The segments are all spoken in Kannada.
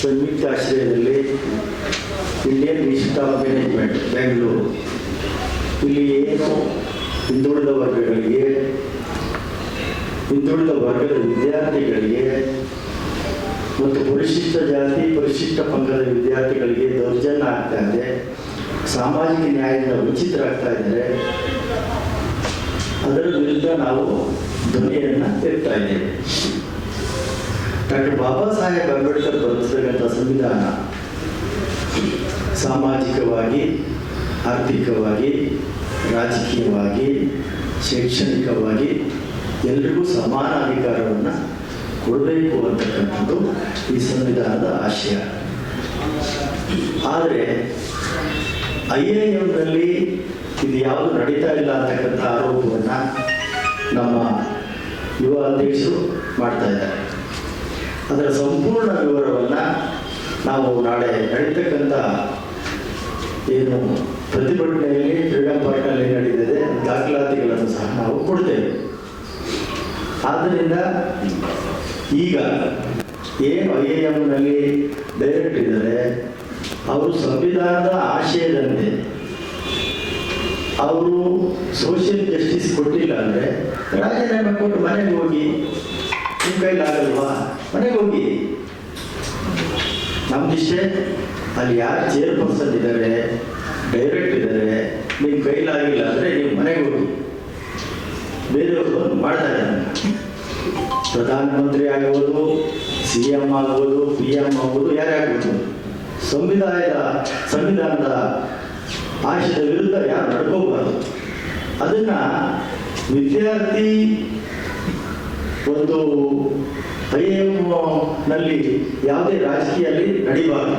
ಸಂಯುಕ್ತ ಆಶ್ರಯದಲ್ಲಿ Indian Institute of Management Bengaluru ಇಲ್ಲಿ ಏನು ಹಿಂದುಳಿದ ವರ್ಗಗಳಿಗೆ, ಹಿಂದುಳಿದ ವರ್ಗದ ವಿದ್ಯಾರ್ಥಿಗಳಿಗೆ ಮತ್ತು ಪರಿಶಿಷ್ಟ ಜಾತಿ, ಪರಿಶಿಷ್ಟ ಪಂಗಡದ ವಿದ್ಯಾರ್ಥಿಗಳಿಗೆ ದೌರ್ಜನ್ಯ ಆಗ್ತಾ ಇದೆ, ಸಾಮಾಜಿಕ ನ್ಯಾಯದಿಂದ ವಂಚಿತರಾಗ್ತಾ ಇದ್ದಾರೆ, ಅದರ ವಿರುದ್ಧ ನಾವು ಧ್ವನಿಯನ್ನು ಎತ್ತಾ ಇದ್ದೇವೆ. ಡಾಕ್ಟರ್ ಬಾಬಾ ಸಾಹೇಬ್ ಅಂಬೇಡ್ಕರ್ ಬರೆದಿರ್ತಕ್ಕಂಥ ಸಂವಿಧಾನ ಸಾಮಾಜಿಕವಾಗಿ, ಆರ್ಥಿಕವಾಗಿ, ರಾಜಕೀಯವಾಗಿ, ಶೈಕ್ಷಣಿಕವಾಗಿ ಎಲ್ರಿಗೂ ಸಮಾನ ಅಧಿಕಾರವನ್ನು ಕೊಡಬೇಕು ಅಂತಕ್ಕಂಥದ್ದು ಈ ಸಂವಿಧಾನದ ಆಶಯ. ಆದರೆ ಐ ಎ ಎಂನಲ್ಲಿ ಇದು ಯಾವುದು ನಡೀತಾ ಇಲ್ಲ ಅಂತಕ್ಕಂಥ ಆರೋಪವನ್ನು ನಮ್ಮ ಯುವ ಅಧ್ಯಕ್ಷರು ಮಾಡ್ತಾ ಇದ್ದಾರೆ. ಅದರ ಸಂಪೂರ್ಣ ವಿವರವನ್ನು ನಾವು ನಾಳೆ ನಡೀತಕ್ಕಂಥ ಏನು ಪ್ರತಿಭಟನೆಯಲ್ಲಿ ಫ್ರೀಡಮ್ ಪಾರ್ಕ್ನಲ್ಲಿ ನಡೆದಿದೆ, ದಾಖಲಾತಿಗಳನ್ನು ಸಹ ನಾವು ಕೊಡ್ತೇವೆ. ಆದ್ದರಿಂದ ಈಗ ಏನು ಐ ಎ ಎಮ್ನಲ್ಲಿ ಡೈರೆಕ್ಟ್ ಇದ್ದಾರೆ, ಅವರು ಸಂವಿಧಾನದ ಆಶಯದಂತೆ ಅವರು ಸೋಷಿಯಲ್ ಜಸ್ಟಿಸ್ ಕೊಟ್ಟಿಲ್ಲ ಅಂದರೆ ರಾಜೀನಾಮೆ ಕೊಟ್ಟು ಮನೆಗೆ ಹೋಗಿ ನಿಮ್ಮ ಕೈಲಾಗಲ್ವಾ ಮನೆಗೆ ಹೋಗಿ ನಮ್ದಿಷ್ಟೇ ಅಲ್ಲಿ ಯಾರು ಚೇರ್ಪರ್ಸನ್ ಇದ್ದಾರೆ ಡೈರೆಕ್ಟ್ ಇದ್ದಾರೆ ನಿಮ್ಮ ಕೈಲಾಗಿಲ್ಲ ಅಂದರೆ ನೀವು ಮನೆಗೆ ಹೋಗಿ ಬೇರೆಯವರು ಬಂದು ಮಾಡ್ತಾರೆ. ಪ್ರಧಾನಮಂತ್ರಿ ಆಗ್ಬೋದು, ಸಿ ಎಂ ಆಗ್ಬೋದು, ಪಿ ಎಂ ಆಗ್ಬೋದು, ಯಾರೇ ಆಗ್ಬೋದು. ಸಂವಿಧಾನದ ಸಂವಿಧಾನದ ಆಶಯದ ವಿರುದ್ಧ ಯಾರು ನಡ್ಕೋಬಾರ್ದು. ಅದನ್ನ ವಿದ್ಯಾರ್ಥಿ ಒಂದು ನಲ್ಲಿ ಯಾವುದೇ ರಾಜಕೀಯಲ್ಲಿ ನಡೆಯುವಾಗ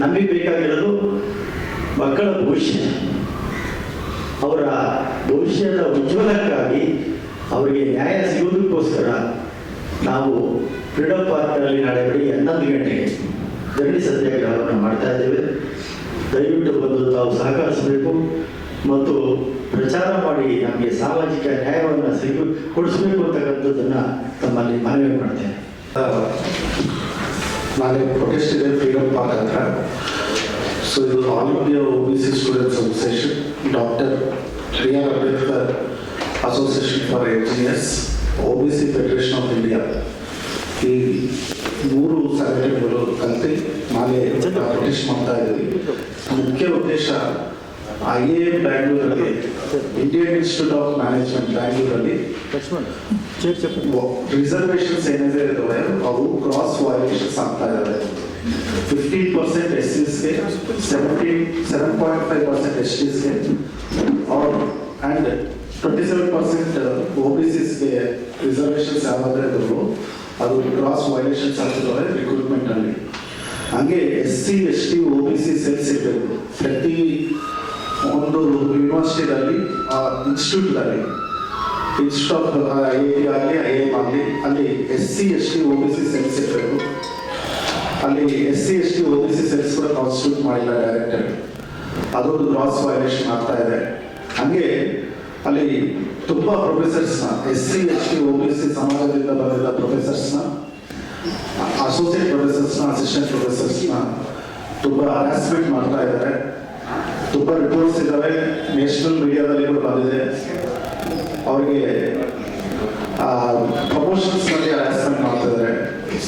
ನಮಗೆ ಬೇಕಾಗಿರೋದು ಮಕ್ಕಳ ಭವಿಷ್ಯ. ಅವರ ಭವಿಷ್ಯದ ಉಜ್ವಲಕ್ಕಾಗಿ ಅವರಿಗೆ ನ್ಯಾಯ ಸಿಗುವುದಕ್ಕೋಸ್ಕರ ನಾವು ಫ್ರೀಡಮ್ ಪಾರ್ಕ್ನಲ್ಲಿ ನಾಳೆ ಬೆಳಿಗ್ಗೆ ಹನ್ನೊಂದು ಗಂಟೆಗೆ ಧರಣಿ ಸತ್ಯಾಗ್ರಹವನ್ನು ಮಾಡ್ತಾ ಇದ್ದೇವೆ. ದಯವಿಟ್ಟು ಬಂದು ತಾವು ಸಹಕರಿಸಬೇಕು ಮತ್ತು ಪ್ರಚಾರ ಮಾಡಿ ನಮಗೆ ಸಾಮಾಜಿಕ ನ್ಯಾಯವನ್ನು ಸಿಗು ಕೊಡಿಸಬೇಕು ಅಂತಕ್ಕಂಥದ್ದನ್ನು ತಮ್ಮಲ್ಲಿ ಮನವಿ ಮಾಡ್ತೇನೆ. ನಾಳೆ ಪ್ರೊಟೆಸ್ಟ್ ಇದೆ ಫ್ರೀಡಮ್ ಪಾರ್ಕ್ ಹತ್ರ. ಸೊ ಇದು all India O B C students association doctor Priya R Ambedkar association for engineers O B C federation of India ಈ ಮೂರು ಸಂಘಟನೆಗಳು ಕಲಿತು ನಾಳೆ ಪ್ರೊಟೆಸ್ಟ್ ಮಾಡ್ತಾ ಇದ್ದೀವಿ. ಮುಖ್ಯ ಉದ್ದೇಶ ಐ ಎ ಎಂ ಬ್ಯಾಂಗ್ಳೂರಲ್ಲಿ ಇಂಡಿಯನ್ ಇನ್ಸ್ಟಿಟ್ಯೂಟ್ ಆಫ್ ಮ್ಯಾನೇಜ್ಮೆಂಟ್ ಬ್ಯಾಂಗ್ಳೂರಲ್ಲಿ ಲಕ್ಷ್ಮಣ್ ಚೇರ್ ಚಪ್ಪ ರಿಸರ್ವೇಶನ್ಸ್ ಏನಿದೆ ಇದಾವೆ ಅವು ಕ್ರಾಸ್ ವೈಲೇಷನ್ಸ್ ಆಗ್ತಾ ಇದಾವೆ fifteen percent S ಸಿಸ್ಗೆ seventeen seven point five percent S ಟಿಸ್ಗೆ ಅವ್ರ and twenty seven percent O B ಸಿಸ್ಗೆ reservations ಯಾವ್ದಾದ್ರೆ ಇದ್ರು ಅದು ಕ್ರಾಸ್ ವೈಲೇಷನ್ಸ್ ಆಗ್ತಿದ್ದಾವೆ ರಿಕ್ರೂಟ್ಮೆಂಟ್ ಅಲ್ಲಿ ಹಂಗೆ S C S T O B C cells ಇರಬೇಕು ಪ್ರತಿ ಒಂದು ಯೂನಿವರ್ಸಿಟಿಯಲ್ಲಿ ಇನ್ಸ್ಟಿಟ್ಯೂಟ್ನಲ್ಲಿ. Institute of I I T ಆಗಲಿ ಐ ಎಂ ಆಗಲಿ ಅಲ್ಲಿ S C S T O B C cells ಇರಬೇಕು ಅಲ್ಲಿ S C S T O B C cells ಕೂಡ ಕಾನ್ಸ್ಟಿಟ್ಯೂಟ್ ಮಾಡಿಲ್ಲ ಡೈರೆಕ್ಟರ್ ಅದೊಂದು ಗ್ರಾಸ್ ವೈಲೇಷನ್ ಆಗ್ತಾ ಇದೆ. ಹಂಗೆ ಅಲ್ಲಿ ತುಂಬ ಪ್ರೊಫೆಸರ್ಸ್ನ S C S T O B C ಸಮಾಜದಿಂದ ಬಂದಿದ್ದ ಪ್ರೊಫೆಸರ್ಸ್ನ ಅಸೋಸಿಯೇಟ್ ಪ್ರೊಫೆಸರ್ಸ್ನ ಅಸಿಸ್ಟೆಂಟ್ ಪ್ರೊಫೆಸರ್ಸ್ನ ತುಂಬ ಹರಾಸ್ಮೆಂಟ್ ಮಾಡ್ತಾ ಇದ್ದಾರೆ. ತುಂಬಾ ರಿಪೋರ್ಟ್ಸ್ ಇದ್ದಾವೆ. ನ್ಯಾಷನಲ್ ಮೀಡಿಯಾದಲ್ಲಿ ಕೂಡ ಬಂದಿದೆ. ಅವರಿಗೆ ಪ್ರಮೋಷನ್ಸ್ನಲ್ಲಿ ಹರಾಸ್ಮೆಂಟ್ ಮಾಡ್ತಿದ್ದಾರೆ.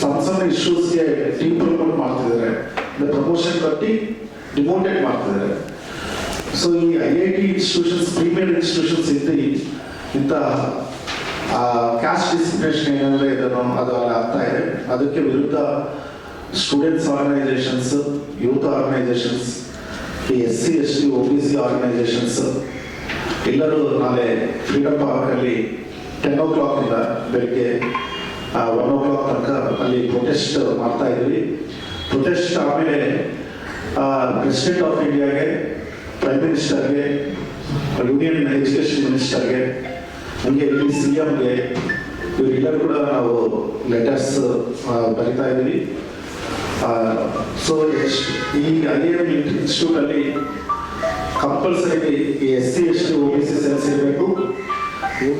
ಸಣ್ಣ ಸಣ್ಣ ಇಶ್ಯೂಸ್ಗೆ ಟೀಮ್ ಪ್ರಮೋಟ್ ಮಾಡ್ತಿದ್ದಾರೆ. ಪ್ರಮೋಷನ್ ಕಟ್ಟಿ ಡಿಮೋಟೆಡ್ ಮಾಡ್ತಿದ್ದಾರೆ. ಸೊ ಈ I I T institutions premier institutions ಇದ್ದು, ಇಂಥ ಕ್ಯಾಸ್ಟ್ ಡಿಸ್ಕ್ರಿಮಿನೇಷನ್ ಏನಂದ್ರೆ ಇದನ್ನು ಅದು ಆಗ್ತಾ ಇದೆ. ಅದಕ್ಕೆ ವಿರುದ್ಧ ಸ್ಟೂಡೆಂಟ್ಸ್ ಆರ್ಗನೈಸೇಷನ್ಸ್ ಯೂತ್ ಆರ್ಗನೈಸೇಷನ್ಸ್ ಈ S C S T O B C organisations ಎಲ್ಲರೂ ನಾಳೆ ಫ್ರೀಡಮ್ ಪಾರ್ಕಲ್ಲಿ ಟೆನ್ ಓ ಕ್ಲಾಕ್ ಇಂದ ಬೆಳಿಗ್ಗೆ ಒನ್ ಓ ಕ್ಲಾಕ್ ತನಕ ಅಲ್ಲಿ ಪ್ರೊಟೆಸ್ಟ್ ಮಾಡ್ತಾ ಇದ್ವಿ. ಪ್ರೊಟೆಸ್ಟ್ ಆಮೇಲೆ ಪ್ರೆಸಿಡೆಂಟ್ ಆಫ್ ಇಂಡಿಯಾಗೆ ಪ್ರೈಮ್ ಮಿನಿಸ್ಟರ್ಗೆ ಯೂನಿಯನ್ ಎಜುಕೇಶನ್ ಮಿನಿಸ್ಟರ್ಗೆ ಹಂಗೆ ಇಲ್ಲಿ ಸಿ ಎಂಗೆ ಇವರೆಲ್ಲರೂ ಕೂಡ ನಾವು ಲೆಟರ್ಸ್ ಬರಿತಾ ಇದ್ದೀವಿ ಸೊ ಈ ಐ ಇನ್ಸ್ಟಿಟ್ಯೂಟಲ್ಲಿ ಕಂಪಲ್ಸರಿ ಈ S C S T, O B C cells ಇರಬೇಕು.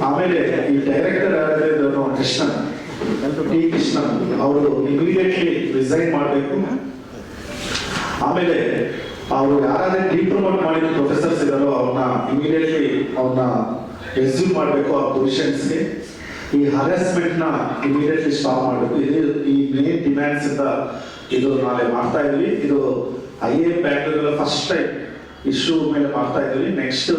ಆಮೇಲೆ ಈ ಡೈರೆಕ್ಟರ್ ಯಾರಿದ್ದಾರೆ ಕೃಷ್ಣ ಟಿ ಕೃಷ್ಣ ಅವರು ಇಮಿಡಿಯೇಟ್ಲಿ ರಿಸೈನ್ ಮಾಡಬೇಕು. ಆಮೇಲೆ ಅವರು ಯಾರಾದ್ರೆ ಡಿಪ್ರೊಮೋಟ್ ಮಾಡಿದ ಪ್ರೊಫೆಸರ್ಸ್ ಇದಾರೋ ಅವ್ರನ್ನ ಇಮಿಡಿಯೇಟ್ಲಿ ಅವ್ರನ್ನ ರೆಸ್ಯೂಮ್ ಮಾಡಬೇಕು ಆ ಪೊಸಿಷನ್ಸ್ಗೆ ಈ ಹರಾಸ್ಮೆಂಟ್ನ ಇಮಿಡಿಯೇಟ್ಲಿ ಸ್ಟಾಪ್ ಮಾಡಬೇಕು. ಇದು ಈ ಮೇನ್ ಡಿಮ್ಯಾಂಡ್ಸ್ ಇಂದ ಇದು ನಾಳೆ ಮಾಡ್ತಾ ಇದ್ವಿ. ಇದು I A Bangalore first time issue ಮೇಲೆ ಮಾಡ್ತಾ ಇದ್ವಿ. ನೆಕ್ಸ್ಟ್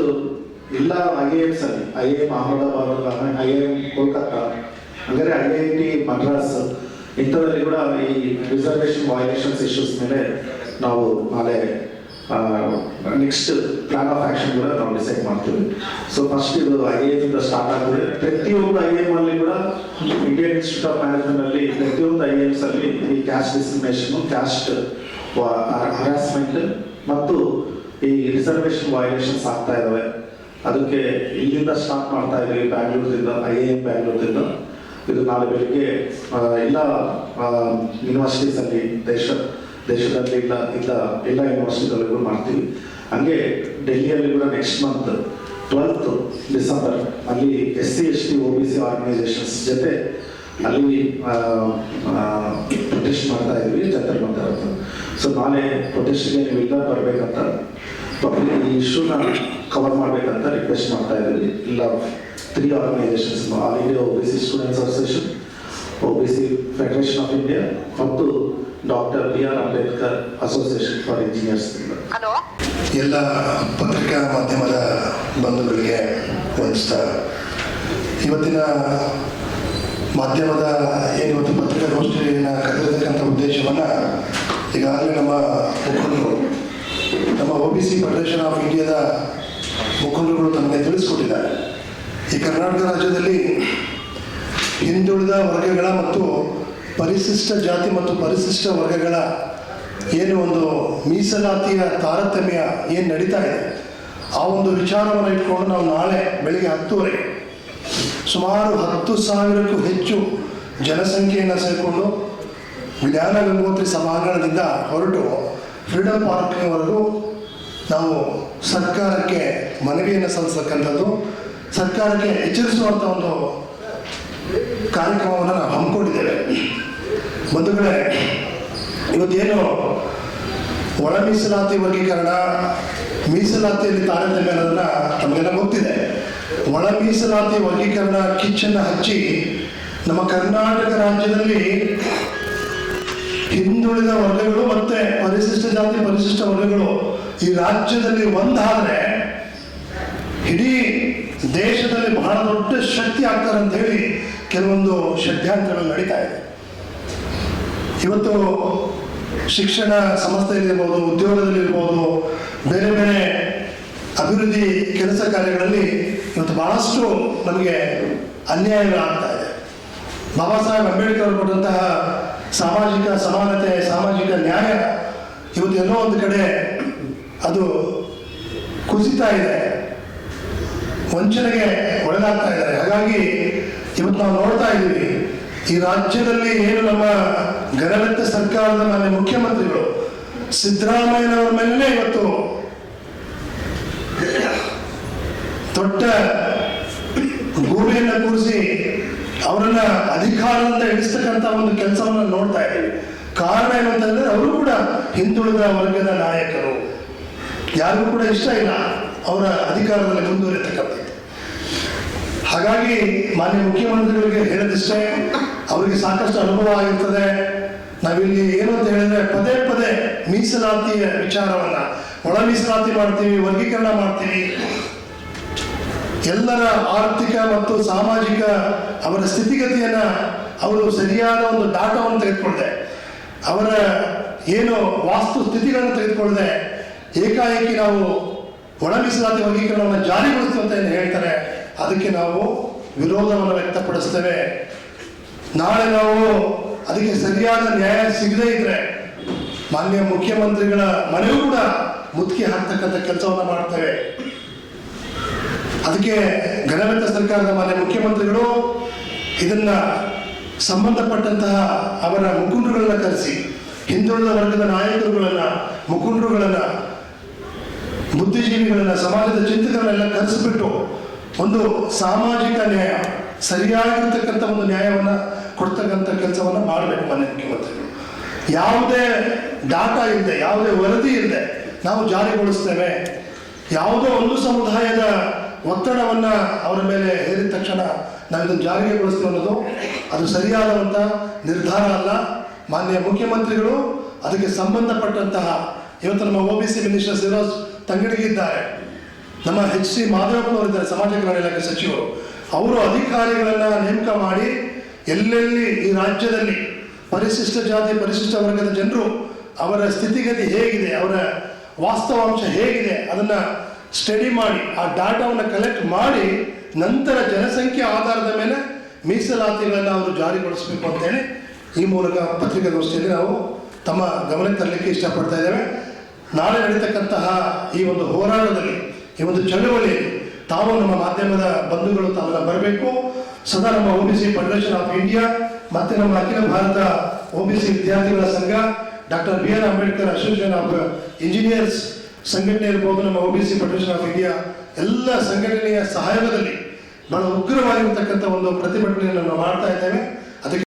ಎಲ್ಲ ಐ ಎ ಎಸ್ ಅಲ್ಲಿ I A Ahmedabad I A M Kolkata, ಹಂಗಾರೆ ಐ ಐ ಟಿ ಮದ್ರಾಸ್, ಇಂಥದ್ರಲ್ಲಿ ಕೂಡ ಈ ರಿಸರ್ವೇಶನ್ ವೈಲೇಷನ್ಸ್ ಇಶ್ಯೂಸ್ ಮೇಲೆ ನಾವು ನಾಳೆ ನೆಕ್ಸ್ಟ್ ಪ್ಲಾನ್ ಆಫ್ ಆಕ್ಷನ್ ಕೂಡ ನಾವು ಡಿಸೈಡ್ ಮಾಡ್ತೀವಿ. ಸೊ ಫಸ್ಟ್ ಇದು ಐ ಎ ಇಂದ ಸ್ಟಾರ್ಟ್ ಆಗ್ತದೆ ಪ್ರತಿಯೊಂದು ಐ ಎಂ ಅಲ್ಲಿ ಕೂಡ ಇಂಡಿಯನ್ ಇನ್ಸ್ಟಿಟ್ಯೂಟ್ ಆಫ್ ಮ್ಯಾನೇಜ್ಮೆಂಟ್ ಅಲ್ಲಿ ಪ್ರತಿಯೊಂದು ಐ ಎಮ್ಸ್ ಅಲ್ಲಿ ಈ ಕ್ಯಾಸ್ಟ್ ಡಿಸ್ಕ್ರಿಮಿನೇಷನ್ ಕ್ಯಾಸ್ಟ್ ಹರಾಸ್ಮೆಂಟ್ ಮತ್ತು ಈ ರಿಸರ್ವೇಶನ್ ವಯೋಲೇಷನ್ಸ್ ಆಗ್ತಾ ಇದಾವೆ. ಅದಕ್ಕೆ ಇಲ್ಲಿಂದ ಸ್ಟಾರ್ಟ್ ಮಾಡ್ತಾ ಇದ್ದೀವಿ, ಬ್ಯಾಂಗ್ಳೂರ್ದಿಂದ ಐ ಎ ಎಂ ಇದು ನಾಳೆ ಬೆಳಿಗ್ಗೆ ಎಲ್ಲ ಯೂನಿವರ್ಸಿಟೀಸ್ ಅಲ್ಲಿ ದೇಶ ದೇಶದಲ್ಲಿ ಇಲ್ಲ ಇಲ್ಲ, ಎಲ್ಲ ಯೂನಿವರ್ಸಿಟಿಗಳಿಗೂ ಮಾಡ್ತೀವಿ. ಹಂಗೆ ಡೆಲ್ಲಿಯಲ್ಲಿ ಕೂಡ ನೆಕ್ಸ್ಟ್ ಮಂತ್ ಟ್ವೆಲ್ತ್ ಡಿಸೆಂಬರ್ ಅಲ್ಲಿ S C S T O B C organisations ಜೊತೆ ಅಲ್ಲಿ ಪ್ರೊಟೆಸ್ಟ್ ಮಾಡ್ತಾ ಇದ್ವಿ, ಜಾತ್ರೆ ಮಾಡ್ತಾ ಇರೋದು. ಸೊ ನಾಳೆ ಪ್ರೊಟೆಸ್ಟ್ಗೆ ನೀವು ಇಲ್ಲ ಬರಬೇಕಂತ ಪಬ್ಲಿಕ್ ಈ ಇಶ್ಯೂನ ಕವರ್ ಮಾಡಬೇಕಂತ ರಿಕ್ವೆಸ್ಟ್ ಮಾಡ್ತಾ ಇದ್ದೀವಿ. ಇಲ್ಲ three organisations all India O B C students association O B C federation of India ಮತ್ತು doctor B R Ambedkar association for engineers hello ಎಲ್ಲ ಪತ್ರಿಕಾ ಮಾಧ್ಯಮದ ಬಂಧುಗಳಿಗೆ ವಂದಿಸ್ತಾ ಇವತ್ತಿನ ಮಾಧ್ಯಮದ ಏನು ಇವತ್ತು ಪತ್ರಿಕಾಗೋಷ್ಠಿಯನ್ನು ಕರೆದಿರ್ತಕ್ಕಂಥ ಉದ್ದೇಶವನ್ನು ಈಗಾಗಲೇ ನಮ್ಮ ಮುಖಂಡರು ನಮ್ಮ O B C federation of ಇಂಡಿಯಾದ ಮುಖಂಡರುಗಳು ತಮಗೆ ತಿಳಿಸ್ಕೊಟ್ಟಿದ್ದಾರೆ. ಈ ಕರ್ನಾಟಕ ರಾಜ್ಯದಲ್ಲಿ ಹಿಂದುಳಿದ ವರ್ಗಗಳ ಮತ್ತು ಪರಿಶಿಷ್ಟ ಜಾತಿ ಮತ್ತು ಪರಿಶಿಷ್ಟ ವರ್ಗಗಳ ಏನು ಒಂದು ಮೀಸಲಾತಿಯ ತಾರತಮ್ಯ ಏನು ನಡೀತಾ ಇದೆ, ಆ ಒಂದು ವಿಚಾರವನ್ನು ಇಟ್ಕೊಂಡು ನಾವು ನಾಳೆ ಬೆಳಿಗ್ಗೆ ಹತ್ತುವರೆಗೆ ಸುಮಾರು ಹತ್ತು ಸಾವಿರಕ್ಕೂ ಹೆಚ್ಚು ಜನಸಂಖ್ಯೆಯನ್ನು ಸೇರಿಕೊಂಡು ವಿಧಾನ ಗಂಗೋತ್ರಿ ಸಭಾಂಗಣದಿಂದ ಹೊರಟು ಫ್ರೀಡಮ್ ಪಾರ್ಕ್ವರೆಗೂ ನಾವು ಸರ್ಕಾರಕ್ಕೆ ಮನವಿಯನ್ನು ಸಲ್ಲಿಸತಕ್ಕಂಥದ್ದು, ಸರ್ಕಾರಕ್ಕೆ ಎಚ್ಚರಿಸುವಂಥ ಒಂದು ಕಾರ್ಯಕ್ರಮವನ್ನು ನಾವು ಹಮ್ಮಿಕೊಂಡಿದ್ದೇವೆ. ಬಂಧುಗಳೇ, ಇವತ್ತೇನು ಒಳ ಮೀಸಲಾತಿ ವರ್ಗೀಕರಣ, ಮೀಸಲಾತಿಯಲ್ಲಿ ತಾರತಮ್ಯ ಅನ್ನೋದನ್ನ ನಮಗೆಲ್ಲ ಗೊತ್ತಿದೆ. ಒಳ ಮೀಸಲಾತಿ ವರ್ಗೀಕರಣ ಕಿಚ್ಚನ್ನು ಹಚ್ಚಿ ನಮ್ಮ ಕರ್ನಾಟಕ ರಾಜ್ಯದಲ್ಲಿ ಹಿಂದುಳಿದ ವರ್ಗಗಳು ಮತ್ತೆ ಪರಿಶಿಷ್ಟ ಜಾತಿ, ಪರಿಶಿಷ್ಟ ವರ್ಗಗಳು ಈ ರಾಜ್ಯದಲ್ಲಿ ಒಂದಾದ್ರೆ ಇಡೀ ದೇಶದಲ್ಲಿ ಬಹಳ ದೊಡ್ಡ ಶಕ್ತಿ ಆಗ್ತಾರೆ ಅಂತ ಹೇಳಿ ಕೆಲವೊಂದು ಷಡ್ಯಂತ್ರಗಳು ನಡೀತಾ ಇದೆ. ಇವತ್ತು ಶಿಕ್ಷಣ ಸಂಸ್ಥೆಯಲ್ಲಿರ್ಬೋದು ಉದ್ಯೋಗದಲ್ಲಿರ್ಬೋದು, ಬೇರೆ ಬೇರೆ ಅಭಿವೃದ್ಧಿ ಕೆಲಸ ಕಾರ್ಯಗಳಲ್ಲಿ ಇವತ್ತು ಬಹಳಷ್ಟು ನಮಗೆ ಅನ್ಯಾಯಗಳಾಗ್ತಾ ಇದೆ. ಬಾಬಾ ಸಾಹೇಬ್ ಅಂಬೇಡ್ಕರ್ ಅವರು ಕೊಟ್ಟಂತಹ ಸಾಮಾಜಿಕ ಸಮಾನತೆ, ಸಾಮಾಜಿಕ ನ್ಯಾಯ ಇವತ್ತು ಎಲ್ಲೋ ಒಂದು ಕಡೆ ಅದು ಕುಸಿತಾ ಇದೆ. ವಂಚನೆಗೆ ಒಳಗಾಗ್ತಾ ಇದ್ದಾರೆ. ಹಾಗಾಗಿ ಇವತ್ತು ನಾವು ನೋಡ್ತಾ ಇದ್ದೀವಿ, ಈ ರಾಜ್ಯದಲ್ಲಿ ಏನು ನಮ್ಮ ಗಣರತ್ನ ಸರ್ಕಾರದ ಮಾನ್ಯ ಮುಖ್ಯಮಂತ್ರಿಗಳು ಸಿದ್ದರಾಮಯ್ಯನವರ ಮೇಲೆ ಇವತ್ತು ದೊಡ್ಡ ಗೂಬೆಯನ್ನು ಕೂರಿಸಿ ಅವರನ್ನ ಅಧಿಕಾರದಿಂದ ಇಳಿಸ್ತಕ್ಕಂಥ ಒಂದು ಕೆಲಸವನ್ನು ನೋಡ್ತಾ ಇದ್ದೀವಿ. ಕಾರಣ ಏನು ಅಂತಂದ್ರೆ ಅವರು ಕೂಡ ಹಿಂದುಳಿದ ವರ್ಗದ ನಾಯಕರು. ಯಾರಿಗೂ ಕೂಡ ಇಷ್ಟ ಇಲ್ಲ ಅವರ ಅಧಿಕಾರದಲ್ಲಿ ಮುಂದುವರಿತಕ್ಕಂಥದ್ದು ಹಾಗಾಗಿ ಮಾನ್ಯ ಮುಖ್ಯಮಂತ್ರಿಗಳಿಗೆ ಹೇಳದಿಷ್ಟೇ ಅವರಿಗೆ ಸಾಕಷ್ಟು ಅನುಭವ ಆಗಿರ್ತದೆ. ನಾವಿಲ್ಲಿ ಏನು ಅಂತ ಹೇಳಿದ್ರೆ ಪದೇ ಪದೇ ಮೀಸಲಾತಿಯ ವಿಚಾರವನ್ನ ಒಳ ಮೀಸಲಾತಿ ಮಾಡ್ತೀವಿ, ವರ್ಗೀಕರಣ ಮಾಡ್ತೀವಿ. ಎಲ್ಲರ ಆರ್ಥಿಕ ಮತ್ತು ಸಾಮಾಜಿಕ ಅವರ ಸ್ಥಿತಿಗತಿಯನ್ನ ಅವರು ಸರಿಯಾದ ಒಂದು ಡಾಟಾವನ್ನು ತೆಗೆದುಕೊಳ್ಳದೆ, ಅವರ ಏನು ವಾಸ್ತು ಸ್ಥಿತಿಗಳನ್ನು ತೆಗೆದುಕೊಳ್ಳದೆ, ಏಕಾಏಕಿ ನಾವು ಒಳ ಮೀಸಲಾತಿ ವರ್ಗೀಕರಣವನ್ನು ಜಾರಿಗೊಳಿಸುವಂತ ಹೇಳ್ತಾರೆ ಅದಕ್ಕೆ ನಾವು ವಿರೋಧವನ್ನು ವ್ಯಕ್ತಪಡಿಸ್ತೇವೆ. ನಾಳೆ ನಾವು ಅದಕ್ಕೆ ಸರಿಯಾದ ನ್ಯಾಯ ಸಿಗದೇ ಇದ್ರೆ ಮಾನ್ಯ ಮುಖ್ಯಮಂತ್ರಿಗಳ ಮನೆಯೂ ಕೂಡ ಮುತ್ತಿಗೆ ಹಾಕ್ತಕ್ಕಂಥ ಕೆಲಸವನ್ನು ಮಾಡ್ತೇವೆ. ಅದಕ್ಕೆ ಘನವೆತ್ತ ಸರ್ಕಾರದ ಮಾನ್ಯ ಮುಖ್ಯಮಂತ್ರಿಗಳು ಇದನ್ನ ಸಂಬಂಧಪಟ್ಟಂತಹ ಅವರ ಮುಖಂಡರುಗಳನ್ನ ಕರೆಸಿ, ಹಿಂದುಳಿದ ವರ್ಗದ ನಾಯಕರುಗಳನ್ನ, ಮುಖಂಡರುಗಳನ್ನ, ಬುದ್ಧಿಜೀವಿಗಳನ್ನ, ಸಮಾಜದ ಚಿಂತಕರನ್ನೆಲ್ಲ ಕರೆಸಿಬಿಟ್ಟು ಒಂದು ಸಾಮಾಜಿಕ ನ್ಯಾಯ, ಸರಿಯಾಗಿರ್ತಕ್ಕಂಥ ಒಂದು ನ್ಯಾಯವನ್ನು, ಕೊಡ್ತಕ್ಕಂಥ ಕೆಲಸವನ್ನು ಮಾಡಬೇಕು ಮನೆ ಮುಖ್ಯಮಂತ್ರಿಗಳು. ಯಾವುದೇ ಡಾಟಾ ಇಲ್ಲದೆ ಯಾವುದೇ ವರದಿ ಇಲ್ಲದೆ ನಾವು ಜಾರಿಗೊಳಿಸ್ತೇವೆ. ಯಾವುದೋ ಒಂದು ಸಮುದಾಯದ ಒತ್ತಡವನ್ನು ಅವರ ಮೇಲೆ ಹೇರಿದ ತಕ್ಷಣ ನಾವು ಇದನ್ನು ಜಾರಿಗೆಗೊಳಿಸ್ತೇವೆ ಅನ್ನೋದು ಅದು ಸರಿಯಾದಂಥ ನಿರ್ಧಾರ ಅಲ್ಲ. ಮಾನ್ಯ ಮುಖ್ಯಮಂತ್ರಿಗಳು ಅದಕ್ಕೆ ಸಂಬಂಧಪಟ್ಟಂತಹ, ಇವತ್ತು ನಮ್ಮ ಒ ಬಿ ಸಿ ಮಿನಿಸ್ಟರ್ ಸಿರೋಜ್ ತಂಗಡಿಗೆ ಇದ್ದಾರೆ. ನಮ್ಮ ಹೆಚ್ ಸಿ ಮಾಧವಪ್ಪನವರಿದ್ದಾರೆ ಸಮಾಜ ಕಲ್ಯಾಣ ಇಲಾಖೆ ಸಚಿವರು. ಅವರು ಅಧಿಕಾರಿಗಳನ್ನು ನೇಮಕ ಮಾಡಿ ಎಲ್ಲೆಲ್ಲಿ ಈ ರಾಜ್ಯದಲ್ಲಿ ಪರಿಶಿಷ್ಟ ಜಾತಿ, ಪರಿಶಿಷ್ಟ ವರ್ಗದ ಜನರು ಅವರ ಸ್ಥಿತಿಗತಿ ಹೇಗಿದೆ, ಅವರ ವಾಸ್ತವಾಂಶ ಹೇಗಿದೆ, ಅದನ್ನು ಸ್ಟಡಿ ಮಾಡಿ, ಆ ಡಾಟಾವನ್ನು ಕಲೆಕ್ಟ್ ಮಾಡಿ ನಂತರ ಜನಸಂಖ್ಯೆ ಆಧಾರದ ಮೇಲೆ ಮೀಸಲಾತಿಗಳನ್ನು ಅವರು ಜಾರಿಗೊಳಿಸಬೇಕು ಅಂತೇಳಿ ಈ ಮೂಲಕ ಪತ್ರಿಕಾಗೋಷ್ಠಿಯಲ್ಲಿ ನಾವು ತಮ್ಮ ಗಮನಕ್ಕೆ ತರಲಿಕ್ಕೆ ಇಷ್ಟಪಡ್ತಾ ಇದ್ದೇವೆ. ನಾಳೆ ನಡೀತಕ್ಕಂತಹ ಈ ಒಂದು ಹೋರಾಟದಲ್ಲಿ ಈ ಒಂದು ಚಳುವಳಿ ತಾವು ನಮ್ಮ ಮಾಧ್ಯಮದ ಬಂಧುಗಳು ತಾವೆಲ್ಲ ಬರಬೇಕು. ಸದಾ ನಮ್ಮ O B C federation of India ಮತ್ತೆ ನಮ್ಮ ಅಖಿಲ ಭಾರತ ಒ ಬಿ ಸಿ ವಿದ್ಯಾರ್ಥಿಗಳ ಸಂಘ, doctor B R Ambedkar association of engineers ಸಂಘಟನೆ ಇರ್ಬೋದು, ನಮ್ಮ O B C federation of India ಎಲ್ಲ ಸಂಘಟನೆಯ ಸಹಯೋಗದಲ್ಲಿ ಬಹಳ ಉಗ್ರವಾಗಿರ್ತಕ್ಕಂಥ ಒಂದು ಪ್ರತಿಭಟನೆಯನ್ನು ನಾವು ಮಾಡ್ತಾ ಇದ್ದೇವೆ.